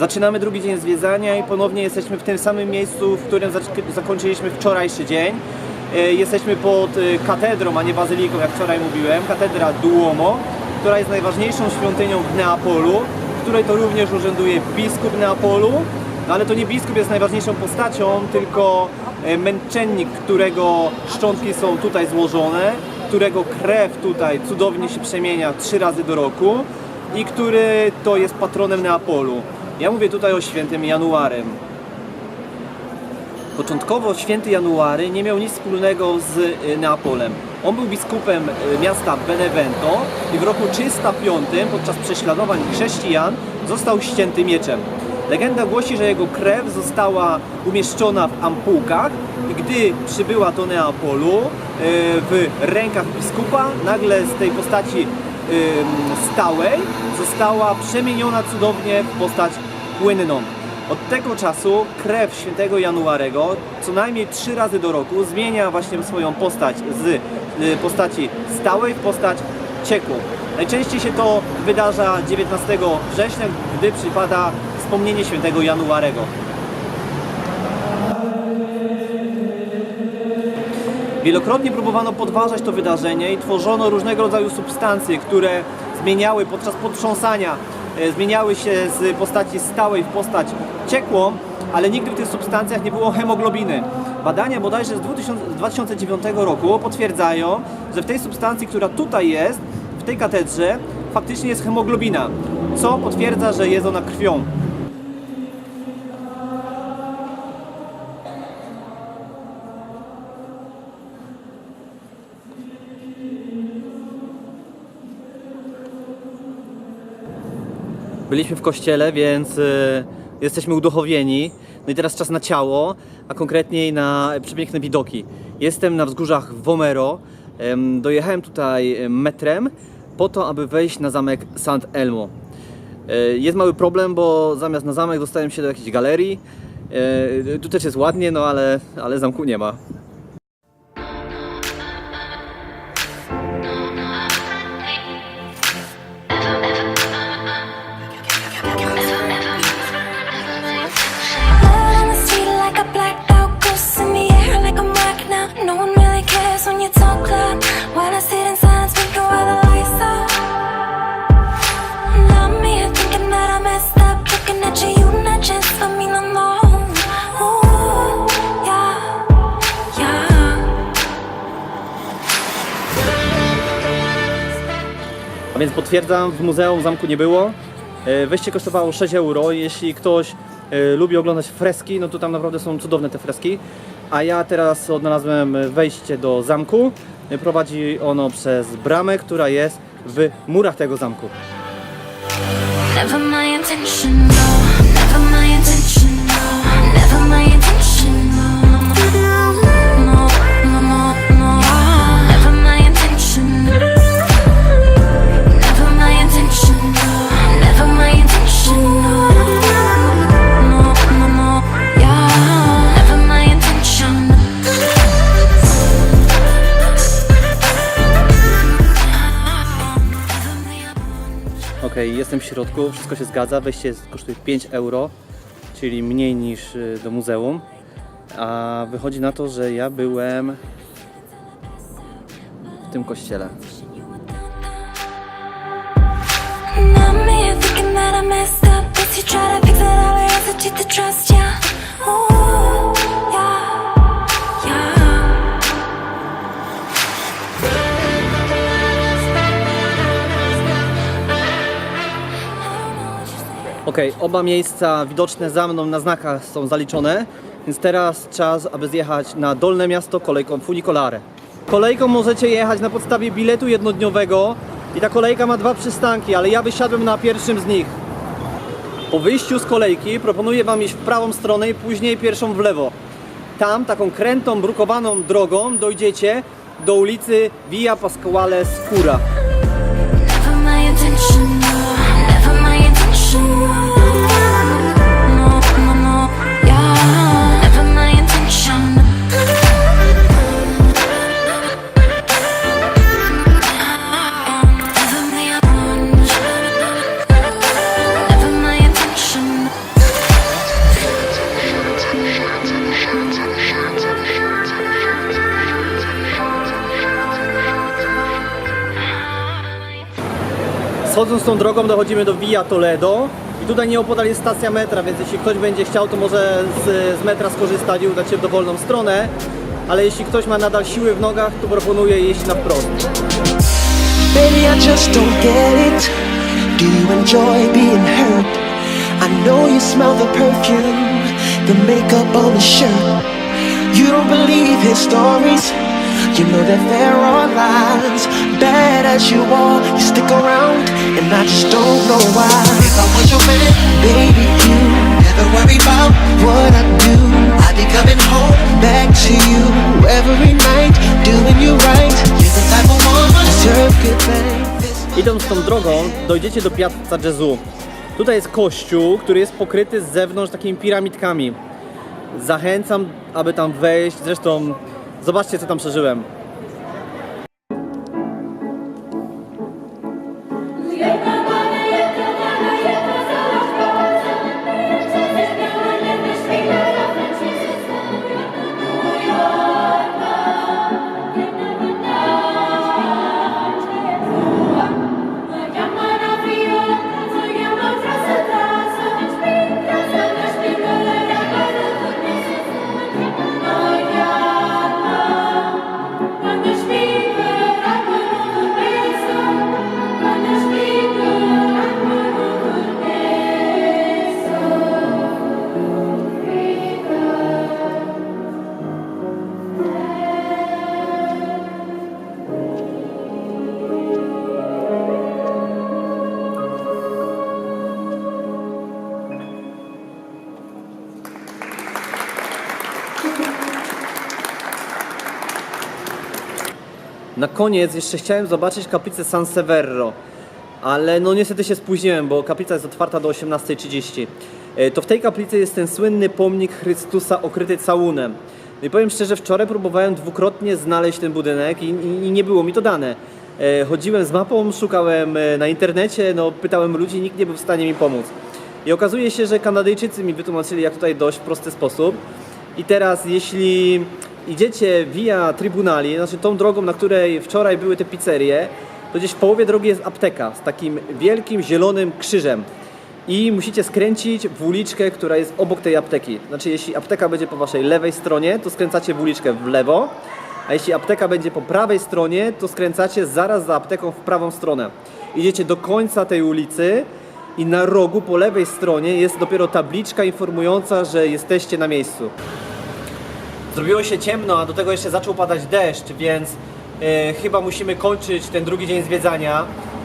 Zaczynamy drugi dzień zwiedzania i ponownie jesteśmy w tym samym miejscu, w którym zakończyliśmy wczorajszy dzień. E, Jesteśmy pod e, katedrą, a nie bazyliką, jak wczoraj mówiłem, katedra Duomo, która jest najważniejszą świątynią w Neapolu, w której to również urzęduje biskup Neapolu, no ale to nie biskup jest najważniejszą postacią, tylko e, męczennik, którego szczątki są tutaj złożone, którego krew tutaj cudownie się przemienia trzy razy do roku i który to jest patronem Neapolu. Ja mówię tutaj o świętym Januarym. Początkowo święty January nie miał nic wspólnego z y, Neapolem. On był biskupem y, miasta Benevento i w roku 305 podczas prześladowań chrześcijan został ścięty mieczem. Legenda głosi, że jego krew została umieszczona w ampułkach i gdy przybyła do Neapolu y, w rękach biskupa, nagle z tej postaci stałej została przemieniona cudownie w postać płynną. Od tego czasu krew świętego Januarego co najmniej trzy razy do roku zmienia właśnie swoją postać z y, postaci stałej w postać ciekłą. Najczęściej się to wydarza 19 września, gdy przypada wspomnienie świętego Januarego. Wielokrotnie próbowano podważać to wydarzenie i tworzono różnego rodzaju substancje, które zmieniały podczas potrząsania, zmieniały się z postaci stałej w postać ciekłą, ale nigdy w tych substancjach nie było hemoglobiny. Badania bodajże z 2000 z 2009 roku potwierdzają, że w tej substancji, która tutaj jest, w tej katedrze, faktycznie jest hemoglobina, co potwierdza, że jest ona krwią. Byliśmy w kościele, więc y, jesteśmy uduchowieni. No i teraz czas na ciało, a konkretniej na przepiękne widoki. Jestem na wzgórzach Vomero. Em, Dojechałem tutaj em, metrem po to, aby wejść na zamek Sant Elmo. E, Jest mały problem, bo zamiast na zamek dostałem się do jakiejś galerii. Tu też jest ładnie, no ale, ale zamku nie ma. A więc potwierdzam, w muzeum zamku nie było. E, Wejście kosztowało 6 euro. Jeśli ktoś e, lubi oglądać freski, no to tam naprawdę są cudowne te freski. A ja teraz odnalazłem wejście do zamku. E, Prowadzi ono przez bramę, która jest w murach tego zamku. Never my intention, no. Ok, jestem w środku, wszystko się zgadza. Wejście kosztuje 5 euro, czyli mniej niż y, do muzeum. A wychodzi na to, że ja byłem w tym kościele. I'm here thinking that I messed up. Guess you try to fix it all, I hesitate to trust ya. Ok, oba miejsca widoczne za mną na znakach są zaliczone, więc teraz czas, aby zjechać na Dolne Miasto kolejką Funicolare. Kolejką możecie jechać na podstawie biletu jednodniowego i ta kolejka ma dwa przystanki, ale ja wysiadłem na pierwszym z nich. Po wyjściu z kolejki proponuję Wam iść w prawą stronę i później pierwszą w lewo. Tam, taką krętą, brukowaną drogą dojdziecie do ulicy Via Pasquale Scura. Chodząc tą drogą dochodzimy do Via Toledo i tutaj nieopodal jest stacja metra, więc jeśli ktoś będzie chciał, to może z, z metra skorzystać i udać się w dowolną stronę. Ale jeśli ktoś ma nadal siły w nogach, to proponuję jeść na wprost. Baby, I just don't get it. Do you enjoy being hurt? I know you smell the perfume, the makeup on the shirt. You don't believe his stories. You know that there are lies. Bad as you are, you stick around, and I just don't know why. If I was your man, baby, you never worry about what I do. I'd be coming home back to you every night, doing you right. You're the type of woman deserve good things. Idąc tą drogą, dojdziecie do Piazza Gesù. Tutaj jest kościół, który jest pokryty z zewnątrz takimi piramidkami. Zachęcam, aby tam wejść. Zresztą zobaczcie, co tam przeżyłem. Na koniec jeszcze chciałem zobaczyć kaplicę San Severo, ale no niestety się spóźniłem, bo kaplica jest otwarta do 18.30. E, To w tej kaplicy jest ten słynny pomnik Chrystusa okryty całunem. No i powiem szczerze, wczoraj próbowałem dwukrotnie znaleźć ten budynek i, i, i nie było mi to dane. E, Chodziłem z mapą, szukałem e, na internecie, no pytałem ludzi, nikt nie był w stanie mi pomóc. I okazuje się, że Kanadyjczycy mi wytłumaczyli, jak tutaj dojść w prosty sposób. I teraz, jeśli idziecie via Tribunali, znaczy tą drogą, na której wczoraj były te pizzerie, to gdzieś w połowie drogi jest apteka z takim wielkim zielonym krzyżem. I musicie skręcić w uliczkę, która jest obok tej apteki. Znaczy, jeśli apteka będzie po waszej lewej stronie, to skręcacie w uliczkę w lewo, a jeśli apteka będzie po prawej stronie, to skręcacie zaraz za apteką w prawą stronę. Idziecie do końca tej ulicy i na rogu po lewej stronie jest dopiero tabliczka informująca, że jesteście na miejscu. Zrobiło się ciemno, a do tego jeszcze zaczął padać deszcz, więc e, chyba musimy kończyć ten drugi dzień zwiedzania.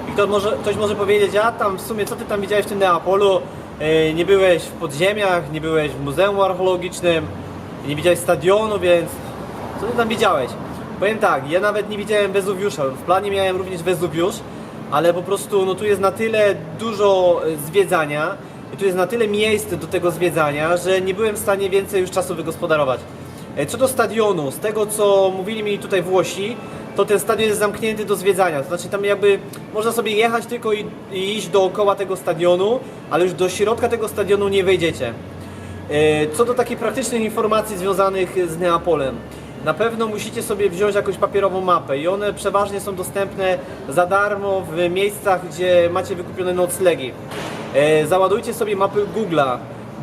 I ktoś może, ktoś może powiedzieć, a tam w sumie co ty tam widziałeś w tym Neapolu? E, nie byłeś w podziemiach, nie byłeś w Muzeum Archeologicznym, nie widziałeś stadionu, więc co ty tam widziałeś? Powiem tak, ja nawet nie widziałem Wezuwiusza. W planie miałem również Wezuwiusz, ale po prostu no, tu jest na tyle dużo e, zwiedzania i tu jest na tyle miejsc do tego zwiedzania, że nie byłem w stanie więcej już czasu wygospodarować. E, Co do stadionu, z tego co mówili mi tutaj Włosi, to ten stadion jest zamknięty do zwiedzania. To znaczy tam jakby można sobie jechać tylko i, i iść dookoła tego stadionu, ale już do środka tego stadionu nie wejdziecie. E, Co do takich praktycznych informacji związanych z Neapolem. Na pewno musicie sobie wziąć jakąś papierową mapę i one przeważnie są dostępne za darmo w miejscach, gdzie macie wykupione noclegi. E, Załadujcie sobie mapy Google'a,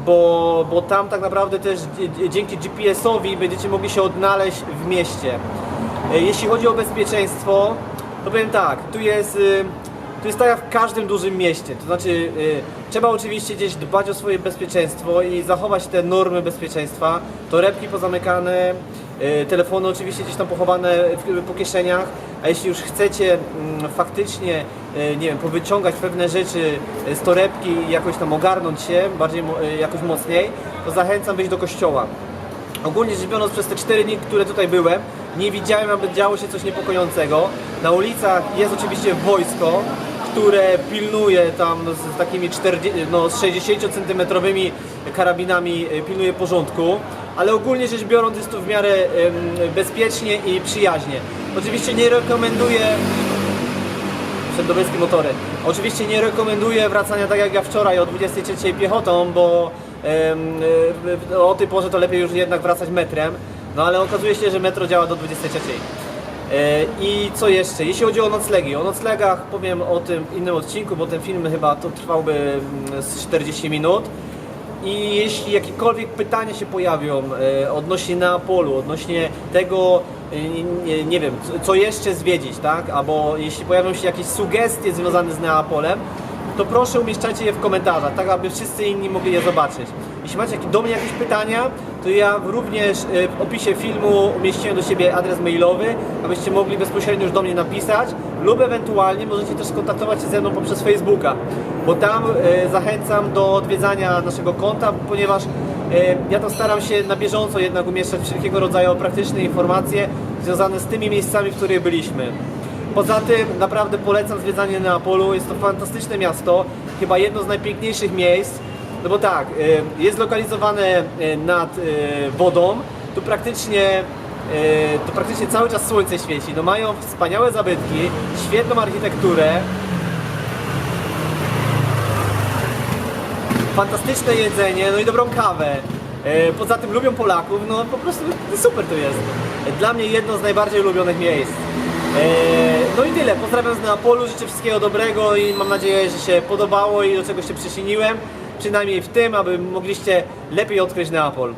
bo, bo tam tak naprawdę też dzięki GPS-owi będziecie mogli się odnaleźć w mieście. E, Jeśli chodzi o bezpieczeństwo, to powiem tak, tu jest, y, tu jest tak jak w każdym dużym mieście, to znaczy y, trzeba oczywiście gdzieś dbać o swoje bezpieczeństwo i zachować te normy bezpieczeństwa, torebki pozamykane, y, telefony oczywiście gdzieś tam pochowane po kieszeniach, a jeśli już chcecie mm, faktycznie, nie wiem, powyciągać pewne rzeczy z torebki i jakoś tam ogarnąć się bardziej, y, jakoś mocniej, to zachęcam wyjść do kościoła. Ogólnie rzecz biorąc, przez te 4 dni, które tutaj byłem, nie widziałem, aby działo się coś niepokojącego. Na ulicach jest oczywiście wojsko, które pilnuje tam z, takimi 40, no, z 60 centymetrowymi karabinami, y, pilnuje porządku, ale ogólnie rzecz biorąc jest tu w miarę bezpiecznie i przyjaźnie. Oczywiście nie rekomenduję przedobeskie motory. Oczywiście nie rekomenduję wracania tak jak ja wczoraj o 23 piechotą, bo y, o tej porze to lepiej już jednak wracać metrem. No ale okazuje się, że metro działa do 23. E, I co jeszcze? Jeśli chodzi o noclegi, o noclegach powiem o tym innym odcinku, bo ten film chyba to trwałby mm, z 40 minut. I jeśli jakiekolwiek pytania się pojawią e, odnośnie Neapolu, odnośnie tego, e, nie, wiem, co jeszcze zwiedzić, tak? Albo jeśli pojawią się jakieś sugestie związane z Neapolem, to proszę umieszczajcie je w komentarzach, tak aby wszyscy inni mogli je zobaczyć. Jeśli macie do mnie jakieś pytania, to ja również e, w opisie filmu umieściłem do siebie adres mailowy, abyście mogli bezpośrednio już do mnie napisać lub ewentualnie możecie też skontaktować się ze mną poprzez Facebooka, bo tam e, zachęcam do odwiedzania naszego konta, ponieważ e, ja to staram się na bieżąco jednak umieszczać wszelkiego rodzaju praktyczne informacje związane z tymi miejscami, w których byliśmy. Poza tym naprawdę polecam zwiedzanie Neapolu, jest to fantastyczne miasto, chyba jedno z najpiękniejszych miejsc, no bo tak, y, jest zlokalizowane y, nad y, wodą, tu praktycznie, tu praktycznie cały czas słońce świeci, no mają wspaniałe zabytki, świetną architekturę, fantastyczne jedzenie, no i dobrą kawę. Poza tym lubią Polaków, no po prostu super to jest. Dla mnie jedno z najbardziej ulubionych miejsc. No i tyle, pozdrawiam z Neapolu, życzę wszystkiego dobrego i mam nadzieję, że się podobało i do czegoś się przyczyniłem. Przynajmniej w tym, aby mogliście lepiej odkryć Neapol.